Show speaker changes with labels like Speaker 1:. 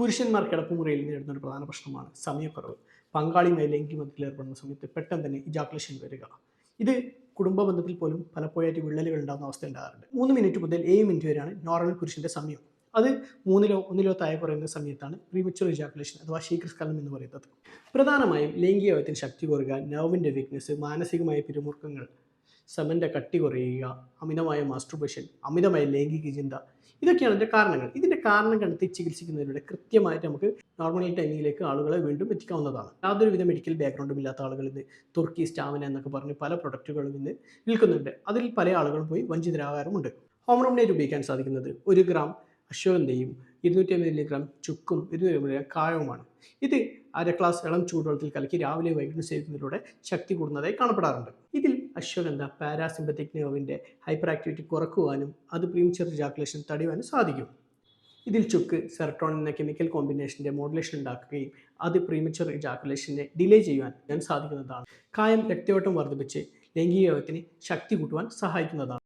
Speaker 1: പുരുഷന്മാർ കിടപ്പുമുറിയിൽ നേരിടുന്ന ഒരു പ്രധാന പ്രശ്നമാണ് സമയക്കുറവ്. പങ്കാളിയുമായി ലൈംഗികബന്ധത്തിൽ ഏർപ്പെടുന്ന സമയത്ത് പെട്ടെന്ന് തന്നെ ഇജാക്കുലേഷൻ വരിക. ഇത് കുടുംബ ബന്ധത്തിൽ പോലും പലപ്പോഴായിട്ട് വിള്ളലുകൾ ഉണ്ടാകുന്ന അവസ്ഥ ഉണ്ടാകാറുണ്ട്. മൂന്ന് മിനിറ്റ് മുതൽ ഏഴ് മിനിറ്റ് വരെയാണ് നോർമൽ പുരുഷന്റെ സമയം. അത് മൂന്നിലോ ഒന്നിലോ താഴെ കുറയുന്ന സമയത്താണ് പ്രീമച്ചുവർ ഇജാക്കുലേഷൻ അഥവാ ശീഘ്രസ്ഖലനം എന്ന് പറയുന്നത്. പ്രധാനമായും ലൈംഗികവയത്തിന് ശക്തി കുറയുക നെർവിന്റെ വീക്ക്നെസ് മാനസികമായ പിരിമുറുക്കങ്ങൾ സെമന്റെ കട്ടി കുറയുക അമിതമായ മാസ്ട്രുബേഷൻ അമിതമായ ലൈംഗിക ചിന്ത ഇതൊക്കെയാണ് ഇതിന്റെ കാരണങ്ങൾ. ഇതിന്റെ കാരണം കണ്ടെത്തി ചികിത്സിക്കുന്നതിലൂടെ കൃത്യമായിട്ട് നമുക്ക് നോർമൽ ടൈമിങ്ങിലേക്ക് ആളുകളെ വീണ്ടും എത്തിക്കാവുന്നതാണ്. യാതൊരുവിധ മെഡിക്കൽ ബാക്ക്ഗ്രൗണ്ടും ഇല്ലാത്ത ആളുകൾ ഇന്ന് തുർക്കി സ്റ്റാമിന എന്നൊക്കെ പറഞ്ഞ് പല പ്രൊഡക്റ്റുകളും നിന്ന് വിൽക്കുന്നുണ്ട്. അതിൽ പല ആളുകളും പോയി വഞ്ചിതരാകാറുമുണ്ട്. ഹോം റെമഡിയായിട്ട് ഉപയോഗിക്കാൻ സാധിക്കുന്നത് ഒരു ഗ്രാം അശ്വഗന്ധയും ഇരുന്നൂറ്റി അമ്പത് മില്ലിഗ്രാം ചുക്കും ഇരുന്നൂറ്റി അമ്പത് മില്ലിഗ്രാം കായവുമാണ്. ഇത് അര ഗ്ലാസ് ഇളം ചൂടുവെള്ളത്തിൽ കലക്കി രാവിലെ വൈകിട്ട് സേവിക്കുന്നതിലൂടെ ശക്തി കൂടുന്നതായി കാണപ്പെടാറുണ്ട്. ഇതിൽ അശ്വഗന്ധ പാരാസിമ്പത്തിക് നെർവിന്റെ ഹൈപ്പർ ആക്ടിവിറ്റി കുറക്കുവാനും അത് പ്രീമിച്ചർ ജാക്കുലേഷൻ തടയുവാനും സാധിക്കും. ഇതിൽ ചുക്ക് സെറട്ടോൺ എന്ന കെമിക്കൽ കോമ്പിനേഷന്റെ മോഡുലേഷൻ ഉണ്ടാക്കുകയും അത് പ്രീമിച്ചർ ജാക്കുലേഷനെ ഡിലേ ചെയ്യുവാൻ ഞാൻ സാധിക്കുന്നതാണ്. കായം രക്തയോട്ടം വർദ്ധിപ്പിച്ച് ലൈംഗികത്തിന് ശക്തി കൂട്ടുവാൻ സഹായിക്കുന്നതാണ്.